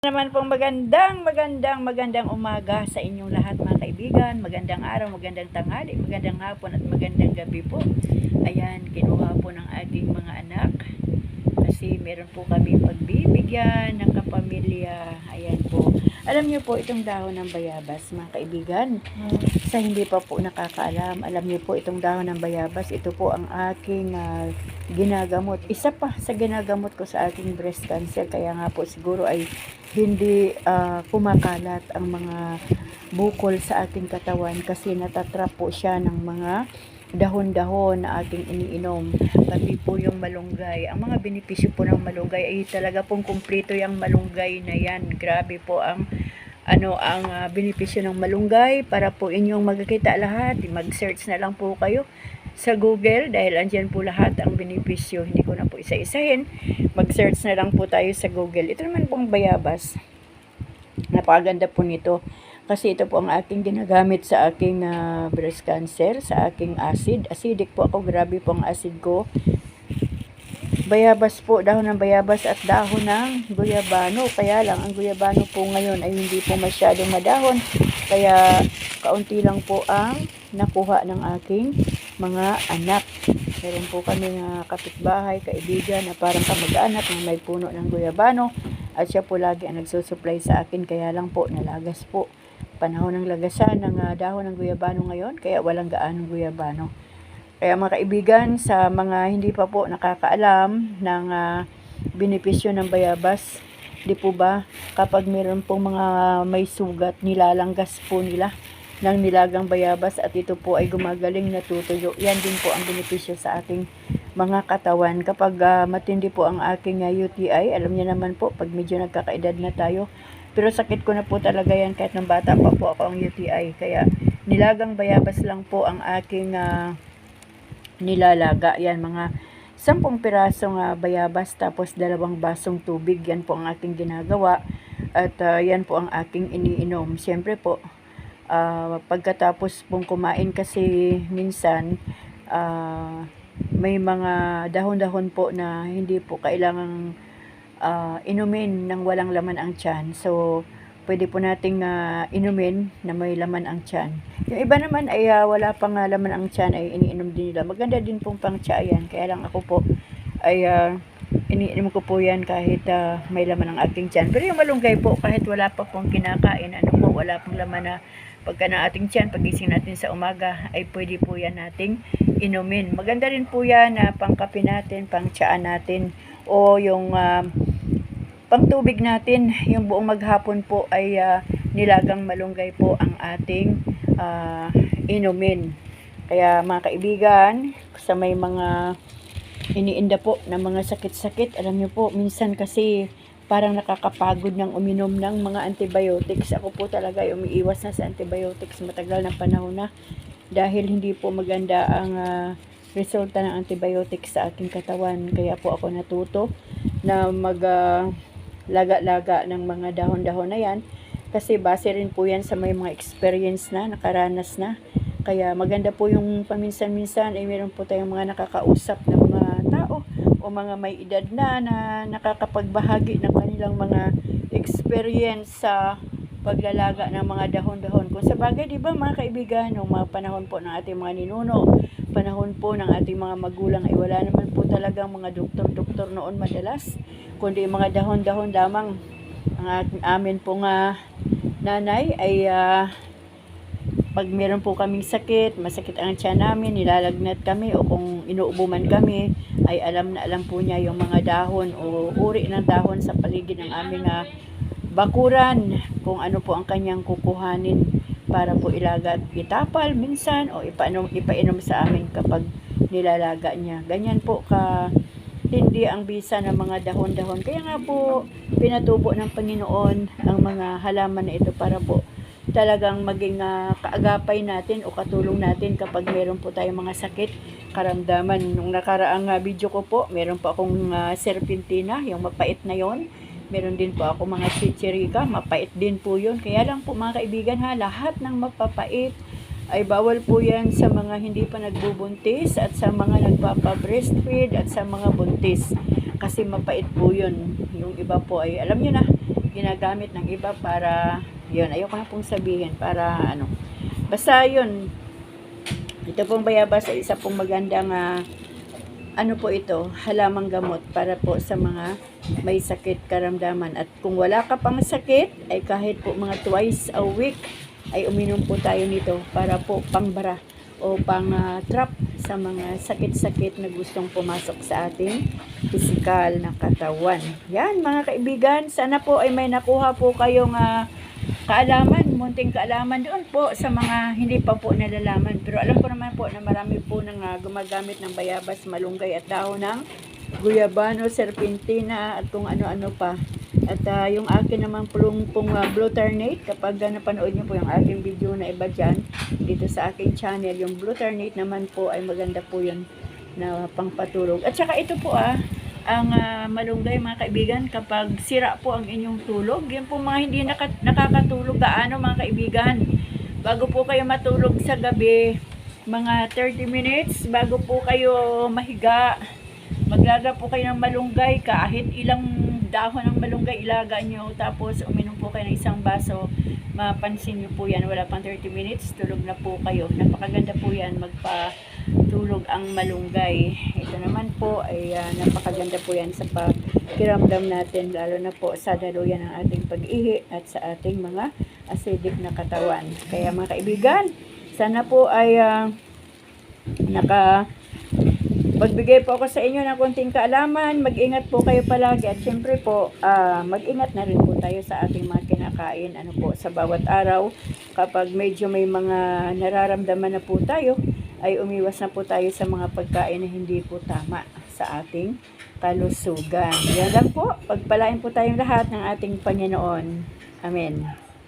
naman pong magandang, magandang, magandang umaga sa inyong lahat mga kaibigan. Magandang araw, magandang tanghali, magandang hapon at magandang gabi po. Ayan, kinuha po ng ating mga anak. Kasi meron po kami pagbibigyan ng kapamilya. Ayan po. Alam niyo po itong dahon ng bayabas mga kaibigan. Sa hindi pa po nakakaalam, alam niyo po itong dahon ng bayabas. Ito po ang aking ah, ginagamot. Isa pa sa ginagamot ko sa aking breast cancer. Kaya nga po siguro ay hindi ah, kumakalat ang mga bukol sa ating katawan kasi natatrap po siya ng mga dahon-dahon na ating iniinom. Pati po yung malunggay. Ang mga benepisyo po ng malunggay ay talaga pong kumpleto yung malunggay na yan. Grabe po ang ano ang ah, benepisyo ng malunggay para po inyong magkakita lahat. Mag-search na lang po kayo sa Google dahil andyan po lahat ang benepisyo. Hindi ko na po isa-isahin. Mag-search na lang po tayo sa Google. Ito naman pong bayabas. Napakaganda po nito. Kasi ito po ang aking ginagamit sa aking ah, breast cancer, sa aking acid. Acidic po ako, grabe po ang acid ko. Bayabas po, dahon ng bayabas at dahon ng guyabano. Kaya lang, ang guyabano po ngayon ay hindi po masyadong madahon. Kaya kaunti lang po ang nakuha ng aking mga anak. Meron po kami nga kapitbahay, kaibigan na parang kamag-anak na may puno ng guyabano. At siya po lagi ang nagsusupply sa akin. Kaya lang po, nalagas po. Panahon ng lagasan ng ah, dahon ng guyabano ngayon. Kaya walang gaanong guyabano. Kaya mga kaibigan, sa mga hindi pa po nakakaalam ng ah, benepisyo ng bayabas, di po ba, kapag meron pong mga may sugat, nilalanggas po nila ng nilagang bayabas at ito po ay gumagaling natutuyo. Yan din po ang benepisyo sa ating mga katawan. Kapag ah, matindi po ang aking ah, UTI, alam niyo naman po, pag medyo nagkakaedad na tayo, pero sakit ko na po talaga yan kahit nung bata pa po ako ang UTI. Kaya nilagang bayabas lang po ang aking ah, nilalaga. Yan, mga sampung pirasong uh, bayabas tapos dalawang basong tubig. Yan po ang aking ginagawa. At ah, yan po ang aking iniinom. Siyempre po, ah, pagkatapos pong kumain kasi minsan ah, may mga dahon-dahon po na hindi po kailangang ah, inumin ng walang laman ang tiyan. So, pwede po nating ah, inumin na may laman ang tiyan. Yung iba naman ay ah, wala pang ah, laman ang tiyan ay iniinom din nila. Maganda din pong pang tsa yan. Kaya lang ako po ay ah, iniinom ko po yan kahit ah, may laman ang aking tiyan. Pero yung malunggay po kahit wala pa pong kinakain, ano po, wala pong laman na pagka na ating tiyan, pagising natin sa umaga, ay pwede po yan nating inumin. Maganda rin po yan na pangkape natin, pang tsaan natin, o yung ah, pangtubig natin, yung buong maghapon po ay ah, nilagang malunggay po ang ating ah, inumin. Kaya mga kaibigan, sa may mga iniinda po ng mga sakit-sakit, alam niyo po, minsan kasi parang nakakapagod ng uminom ng mga antibiotics. Ako po talaga ay umiiwas na sa antibiotics matagal na panahon na dahil hindi po maganda ang ah, resulta ng antibiotics sa aking katawan. Kaya po ako natuto na mag ah, laga-laga ng mga dahon-dahon na yan kasi base rin po yan sa may mga experience na, nakaranas na. Kaya maganda po yung paminsan-minsan ay meron po tayong mga nakakausap tao o mga may edad na na nakakapagbahagi ng kanilang mga experience sa paglalaga ng mga dahon-dahon. Kung sa bagay, di ba mga kaibigan, noong mga panahon po ng ating mga ninuno, panahon po ng ating mga magulang ay wala naman po talagang mga doktor-doktor noon madalas, kundi mga dahon-dahon lamang. Ang amin po nga nanay ay ah, pag meron po kaming sakit, masakit ang tiyan namin, nilalagnat kami o kung inuubo man kami, ay alam na alam po niya yung mga dahon o uri ng dahon sa paligid ng aming ah, bakuran kung ano po ang kanyang kukuhanin para po ilaga at itapal minsan o ipainom, ipainom sa amin kapag nilalaga niya. Ganyan po ka hindi ang bisa ng mga dahon-dahon. Kaya nga po, pinatubo ng Panginoon ang mga halaman na ito para po talagang maging ah, kaagapay natin o katulong natin kapag meron po tayong mga sakit, karamdaman. Nung nakaraang ah, video ko po, meron po akong ah, serpentina, yung mapait na yon. Meron din po ako mga chichirika, mapait din po yun. Kaya lang po mga kaibigan ha, lahat ng mapapait ay bawal po yan sa mga hindi pa nagbubuntis at sa mga nagpapa-breastfeed at sa mga buntis. Kasi mapait po yun. Yung iba po ay, alam nyo na, ginagamit ng iba para, yun, ayoko na pong sabihin, para ano. Basta yun, ito pong bayabas ay isa pong magandang ah, ano po ito, halamang gamot para po sa mga may sakit karamdaman. At kung wala ka pang sakit, ay kahit po mga twice a week, ay uminom po tayo nito para po pangbara o pang ah, trap sa mga sakit-sakit na gustong pumasok sa ating physical na katawan. Yan mga kaibigan, sana po ay may nakuha po kayong ah, kaalaman, munting kaalaman doon po sa mga hindi pa po nalalaman. Pero alam ko naman po na marami po nang ah, gumagamit ng bayabas, malunggay at dahon ng guyabano, serpentina at kung ano-ano pa. At ah, yung akin naman pong, pong uh, glutarnate, kapag uh, napanood niyo po yung aking video na iba dyan, dito sa aking channel, yung glutarnate naman po ay maganda po yun na pangpatulog. At saka ito po ah, ang ah, malunggay mga kaibigan kapag sira po ang inyong tulog. Yan po mga hindi naka, nakakatulog gaano mga kaibigan. Bago po kayo matulog sa gabi, mga 30 minutes bago po kayo mahiga, maglaga po kayo ng malunggay kahit ilang dahon ng malunggay ilaga nyo tapos uminom po kayo ng isang baso mapansin nyo po yan wala pang 30 minutes tulog na po kayo napakaganda po yan magpatulog ang malunggay ito naman po ay ah, napakaganda po yan sa pakiramdam natin lalo na po sa daluyan ng ating pag-ihi at sa ating mga acidic na katawan kaya mga kaibigan sana po ay ah, naka Magbigay po ako sa inyo ng konting kaalaman. Mag-ingat po kayo palagi. At syempre po, ah, mag-ingat na rin po tayo sa ating mga kinakain. Ano po, sa bawat araw. Kapag medyo may mga nararamdaman na po tayo, ay umiwas na po tayo sa mga pagkain na hindi po tama sa ating kalusugan. Yan lang po. Pagpalain po tayong lahat ng ating Panginoon. Amen.